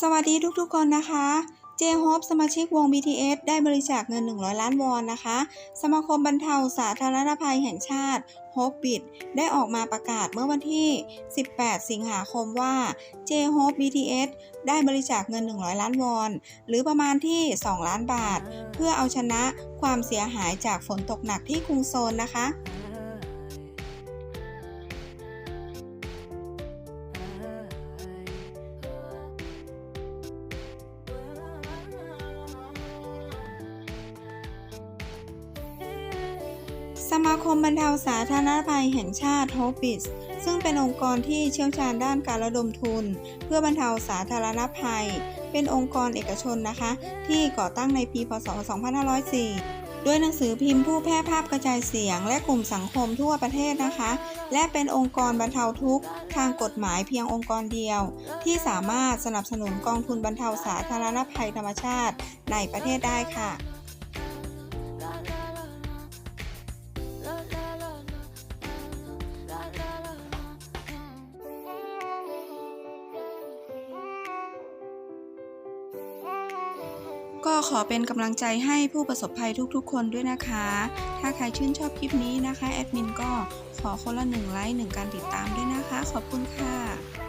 สวัสดีทุกๆคนนะคะเจฮอปสมาชิกวง BTS ได้บริจาคเงิน 100 ล้านวอนนะคะ สมาคมบรรเทาสาธารณภัยแห่งชาติ h o p e b i t ได้ออกมาประกาศเมื่อวันที่ 18 สิงหาคมว่า j h o p e BTS ได้บริจาคเงิน 100 ล้านวอน หรือประมาณที่ 2 ล้านบาท เพื่อเอาชนะความเสียหายจากฝนตกหนักที่กรุงโซลนะคะ สมาคมบรรเทาสาธารณภัยแห่งชาติ h o p i s ซึ่งเป็นองค์กรที่เชี่ยวชาญด้านการระดมทุน เพื่อบรรเทาสาธารณภัย เป็นองค์กรเอกชนนะคะ ที่ก่อตั้งในปีพศ 2504 ด้วยหนังสือพิมพ์ผู้แพร่ภาพกระจายเสียง และกลุ่มสังคมทั่วประเทศนะคะ และเป็นองค์กรบรรเทาทุกข์ทางกฎหมายเพียงองค์กรเดียว ที่สามารถสนับสนุนกองทุนบรรเทาสาธารณภัยธรรมชาติในประเทศได้ค่ะ ก็ขอเป็นกำลังใจให้ผู้ประสบภัยทุกๆ คนด้วยนะคะ ถ้าใครชื่นชอบคลิปนี้นะคะแอดมินก็ขอคนละหนึ่งไลค์หนึ่งการติดตามด้วยนะคะ ขอบคุณค่ะ